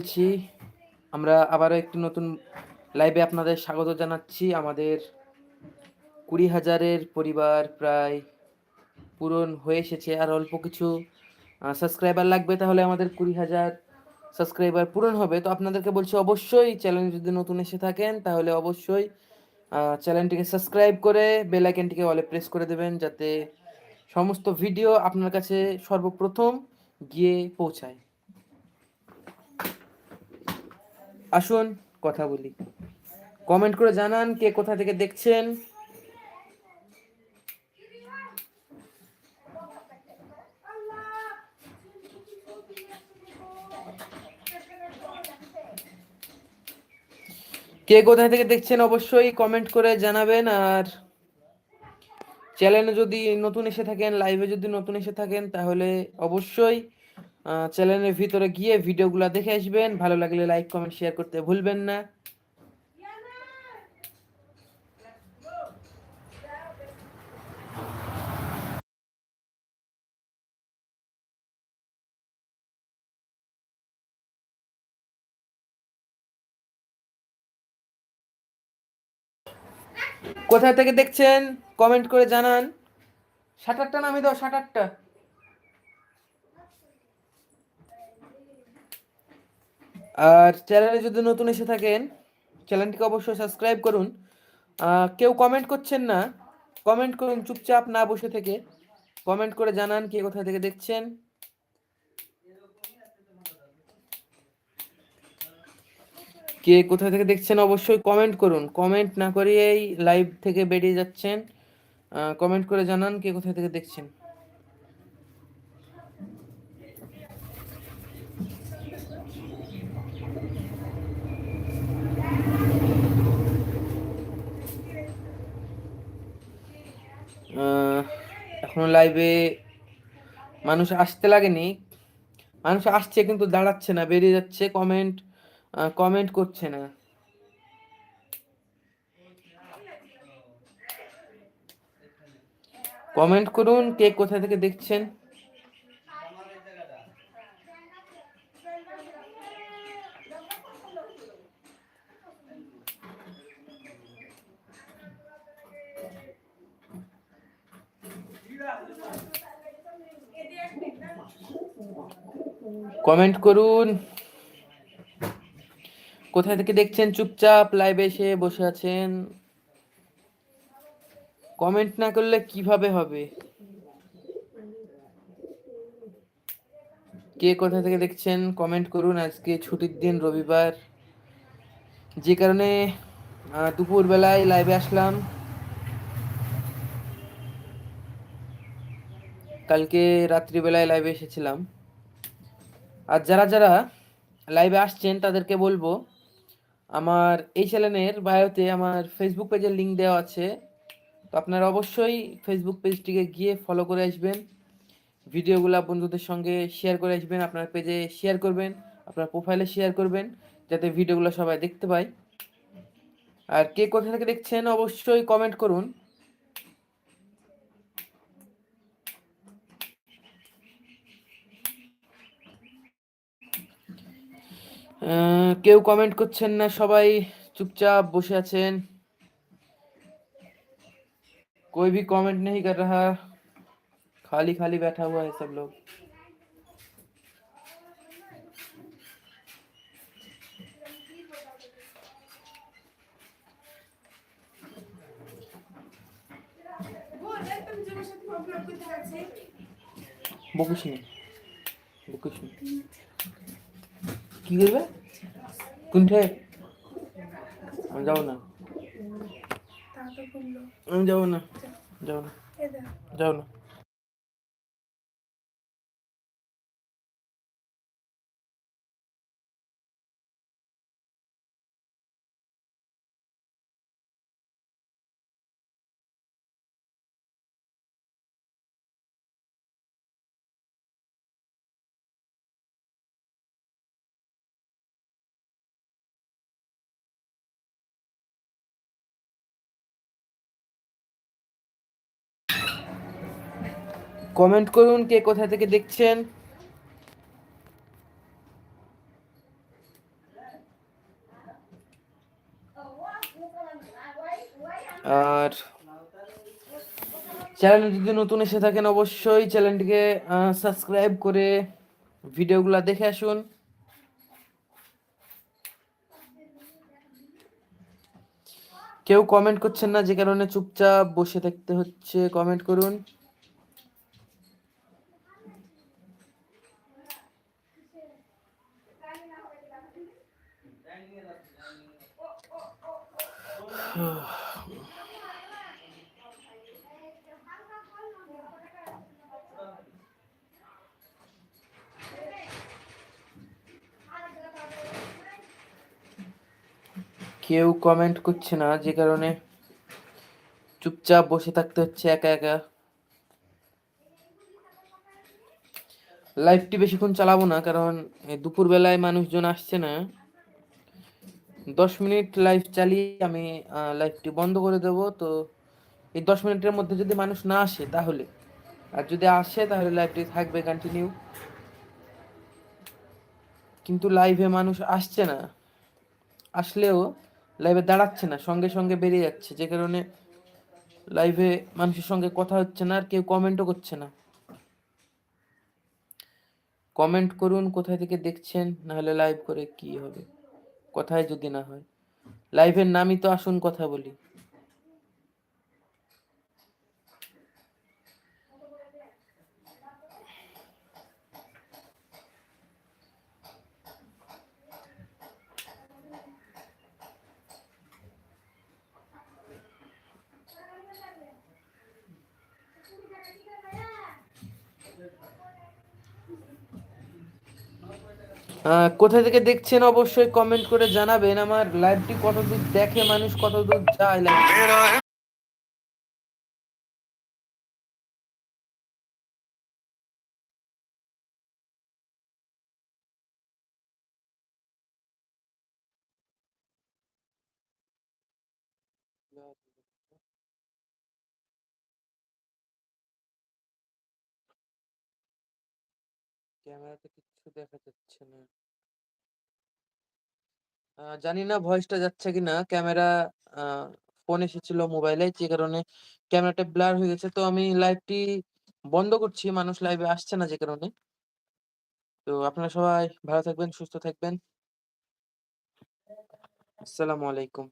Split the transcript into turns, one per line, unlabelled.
বলছি আমরা আবারও একটি নতুন লাইভে আপনাদের স্বাগত জানাচ্ছি। আমাদের কুড়ি হাজারের পরিবার প্রায় পূরণ হয়ে এসেছে। আর অল্প কিছু সাবস্ক্রাইবার লাগবে তাহলে আমাদের কুড়ি হাজার সাবস্ক্রাইবার পূরণ হবে। তো আপনাদেরকে বলছি অবশ্যই চ্যানেল যদি নতুন এসে থাকেন, তাহলে অবশ্যই চ্যানেলটিকে সাবস্ক্রাইব করে বেল আইকনটিকে অলে প্রেস করে দেবেন যাতে সমস্ত ভিডিও আপনার কাছে সর্বপ্রথম গিয়ে পৌঁছায়। আসুন, কথা বলি। কমেন্ট করে জানান কে কোথা থেকে দেখছেন। কে কোথা থেকে দেখছেন অবশ্যই কমেন্ট করে জানাবেন। আর চ্যানেলে যদি নতুন এসে থাকেন লাইভে যদি নতুন এসে থাকেন, তাহলে অবশ্যই চ্যানেলের ভিতরে গিয়ে ভিডিওগুলো দেখে আসবেন। ভালো লাগলে লাইক কমেন্ট শেয়ার করতে ভুলবেন না। কোথা থেকে দেখছেন? কমেন্ট করে জানান। ষাট আটটা নামে দাও ষাট আর চ্যানেলে যদি নতুন এসে থাকেন চ্যানেলটিকে অবশ্যই সাবস্ক্রাইব করুন। কেউ কমেন্ট করছেন না কমেন্ট করুন, চুপচাপ না বসে থেকে। কমেন্ট করে জানান কে কোথা থেকে দেখছেন। কে কোথা থেকে দেখছেন অবশ্যই কমেন্ট করুন। কমেন্ট না করিয়েই লাইভ থেকে বেরিয়ে যাচ্ছেন। কমেন্ট করে জানান কে কোথা থেকে দেখছেন। এখনও লাইভে মানুষ আসতে লাগেনি। মানুষ আসছে কিন্তু দাঁড়াচ্ছে না, বেরিয়ে যাচ্ছে কমেন্ট কমেন্ট করছে না। কমেন্ট করুন, কে কোথা থেকে দেখছেন? কমেন্ট করুন। কোথায় থেকে দেখছেন? চুপচাপ লাইভে এসে বসে আছেন। কমেন্ট না করলে কীভাবে হবে? কে কোথা থেকে দেখছেন? কমেন্ট করুন। আজকে ছুটির দিন, রবিবার। যে কারণে দুপুর বেলায় লাইভে আসলাম। কালকে রাত্রিবেলায় লাইভে এসেছিলাম। আর যারা যারা লাইভে আসছেন, তাদেরকে বলব, আমার এই চ্যানেলের বায়োতে আমার ফেসবুক পেজের লিঙ্ক দেওয়া আছে। তো আপনারা অবশ্যই ফেসবুক পেজটিকে গিয়ে ফলো করে আসবেন। ভিডিওগুলো বন্ধুদের সঙ্গে শেয়ার করে আসবেন, আপনার পেজে শেয়ার করবেন, আপনার প্রোফাইলে শেয়ার করবেন, যাতে ভিডিওগুলো সবাই দেখতে পায়। আর কে কোথা থেকে দেখছেন, অবশ্যই কমেন্ট করুন। কেউ কমেন্ট করছেন না সবাই চুপচাপ বসে আছেন कोई भी कमेंट नहीं कर रहा खाली खाली बैठा हुआ है सब लोग वो कुछ नहीं वो कुछ नहीं কি করবে কোনঠে আমি যাব না। আমি যাব না। যাব না। যাব না। কমেন্ট করুন কে কোথা থেকে দেখছেন। আর চ্যানেল যদি নতুন এসে থাকেন অবশ্যই চ্যানেলটিকে সাবস্ক্রাইব করে ভিডিওগুলো দেখে আসুন। কেউ কমেন্ট করছেন না, যে কারণে চুপচাপ বসে থাকতে হচ্ছে কমেন্ট করুন। কেউ কমেন্ট করছে না, যে কারণে চুপচাপ বসে থাকতে হচ্ছে একা একা। লাইভটি বেশিক্ষণ চালাবো না, কারণ দুপুরবেলায় মানুষজন আসছে না। দশ মিনিট লাইভ চালিয়ে আমি লাইভটি বন্ধ করে দেব। তো এই দশ মিনিটের মধ্যে যদি মানুষ না আসে তাহলে, আর যদি আসে তাহলে লাইভটি থাকবে কন্টিনিউ কিন্তু লাইভে মানুষ আসছে না, আসলেও লাইভে দাঁড়াচ্ছে না, সঙ্গে সঙ্গে বেরিয়ে যাচ্ছে। যে কারণে লাইভে মানুষের সঙ্গে কথা হচ্ছে না, আর কেউ কমেন্টও করছে না। কমেন্ট করুন, কোথায় থেকে দেখছেন, নাহলে লাইভ করে কি হবে? কথায় যদি না হয়। লাইভের নামই তো আসুন কথা বলি। কোথা থেকে দেখছেন অবশ্যই কমেন্ট করে জানাবেন। আমার লাইভটি কতদূর দেখে মানুষ কতদূর যায় লাইভ ক্যামেরাতে কিচ্ছু দেখা যাচ্ছে না। জানি না ভয়েসটা যাচ্ছে কিনা। ক্যামেরা ফোন এসেছিল মোবাইলে যে কারণে ক্যামেরাটা ব্লার হয়ে গেছে। তো আমি লাইভটি বন্ধ করছি, মানুষ লাইভে আসছে না যে কারণে। তো আপনারা সবাই ভালো থাকবেন, সুস্থ থাকবেন। আসসালামু আলাইকুম।